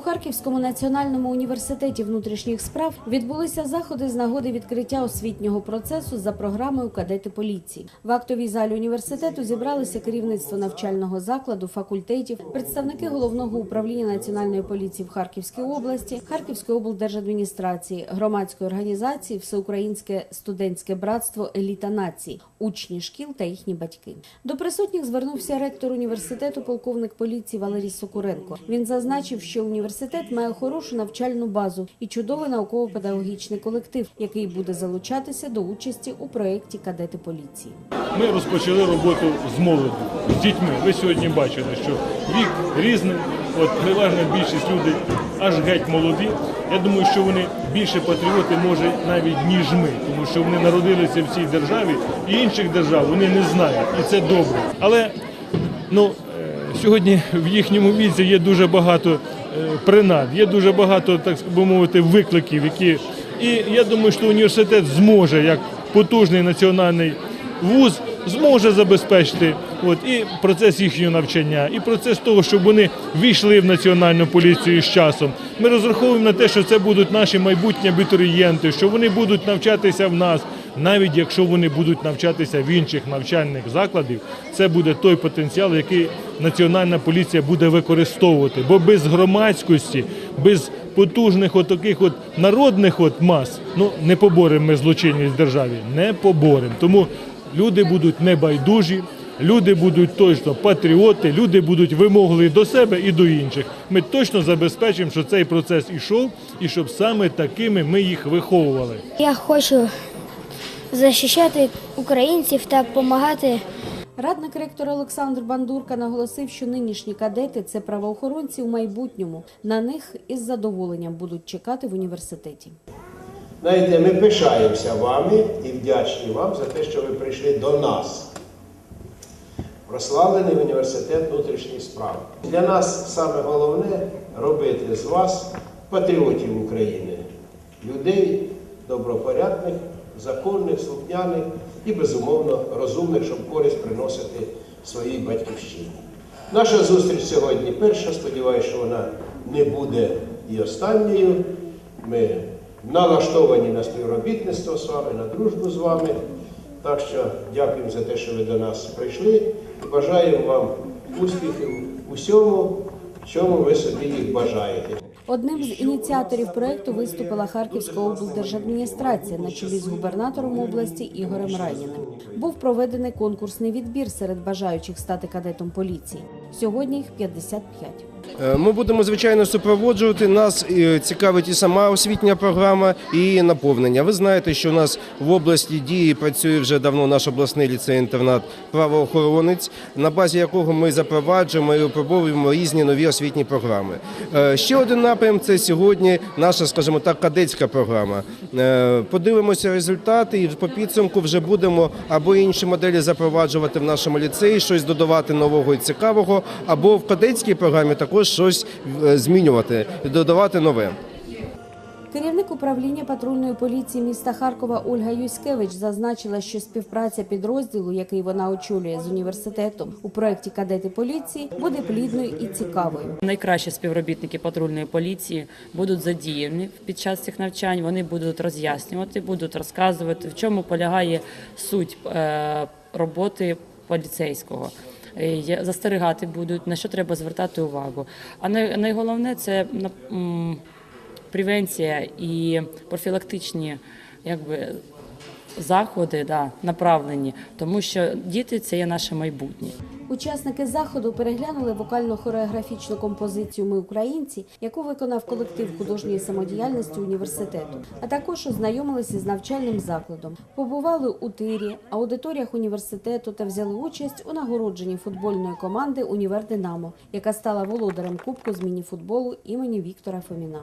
Харківському національному університеті внутрішніх справ відбулися заходи з нагоди відкриття освітнього процесу за програмою кадети поліції. В актовій залі університету зібралися керівництво навчального закладу, факультетів, представники головного управління національної поліції в Харківській області, Харківської облдержадміністрації, громадської організації, Всеукраїнське студентське братство Еліта нації, учні шкіл та їхні батьки. До присутніх звернувся ректор університету, полковник поліції Валерій Сокуренко. Він зазначив, що університет має хорошу навчальну базу і чудовий науково-педагогічний колектив, який буде залучатися до участі у проєкті кадети поліції. Ми розпочали роботу з молоді, з дітьми. Ви сьогодні бачили, що вік різний, от переважна більшість людей аж геть молоді. Я думаю, що вони більше патріоти може навіть ніж ми, тому що вони народилися в цій державі і інших держав вони не знають, і це добре. Але ну е, сьогодні в їхньому віці є дуже багато принад, є дуже багато, так би мовити, викликів, які і я думаю, що університет зможе як потужний національний вуз зможе забезпечити от, і процес їхнього навчання, і процес того, щоб вони війшли в національну поліцію з часом. Ми розраховуємо на те, що це будуть наші майбутні абітурієнти, що вони будуть навчатися в нас. Навіть якщо вони будуть навчатися в інших навчальних закладів, це буде той потенціал, який національна поліція буде використовувати. Бо без громадськості, без потужних от таких от народних от мас, ну не поборемо ми злочинність в державі, не поборемо. Тому люди будуть небайдужі, люди будуть точно патріоти, люди будуть вимогливі до себе і до інших. Ми точно забезпечимо, що цей процес ішов, і щоб саме такими ми їх виховували. Я хочу захищати українців та допомагати. Радник ректора Олександр Бандурка наголосив, що нинішні кадети це правоохоронці у майбутньому. На них із задоволенням будуть чекати в університеті. Знаєте, ми пишаємося вами і вдячні вам за те, що ви прийшли до нас. Прославлений університет внутрішніх справ. Для нас саме головне робити з вас патріотів України, людей добропорядних, законних, слухняних і, безумовно, розумних, щоб користь приносити своїй батьківщині. Наша зустріч сьогодні перша. Сподіваюся, що вона не буде і останньою. Ми налаштовані на співробітництво з вами, на дружбу з вами. Так що дякуємо за те, що ви до нас прийшли і бажаємо вам успіхів у всьому, в чому ви собі їх бажаєте. Одним з ініціаторів проекту виступила Харківська облдержадміністрація на чолі з губернатором області Ігорем Райніним. Був проведений конкурсний відбір серед бажаючих стати кадетом поліції. Сьогодні їх 55. Е, Ми будемо звичайно супроводжувати. Нас е, цікавить і сама освітня програма, і наповнення. Ви знаєте, що у нас в області діє і працює вже давно наш обласний ліцей-інтернат правоохоронець, на базі якого ми запроваджуємо і випробовуємо різні нові освітні програми. Е, Ще один напрям це сьогодні наша, скажімо так, кадетська програма. Подивимося результати, і по підсумку вже будемо або інші моделі запроваджувати в нашому ліцеї, щось додавати нового і цікавого, або в кадетській програмі також щось е, змінювати додавати нове. Керівник управління патрульної поліції міста Харкова Ольга Юськевич зазначила, що співпраця підрозділу, який вона очолює з університетом у проєкті кадети поліції, буде плідною і цікавою. Найкращі співробітники патрульної поліції будуть задіяні під час цих навчань. Вони будуть роз'яснювати, будуть розказувати, в чому полягає суть е, роботи поліцейського. Е, Застерігати будуть на що треба звертати увагу. А най- найголовне це превенція і профілактичні якби, заходи да, направлені, тому що діти це є наше майбутнє. Учасники заходу переглянули вокально-хореографічну композицію Ми українці, яку виконав колектив художньої самодіяльності університету, а також ознайомилися з навчальним закладом. Побували у тирі, аудиторіях університету та взяли участь у нагородженні футбольної команди Універ Динамо, яка стала володарем кубку з міні-футболу імені Віктора Фоміна.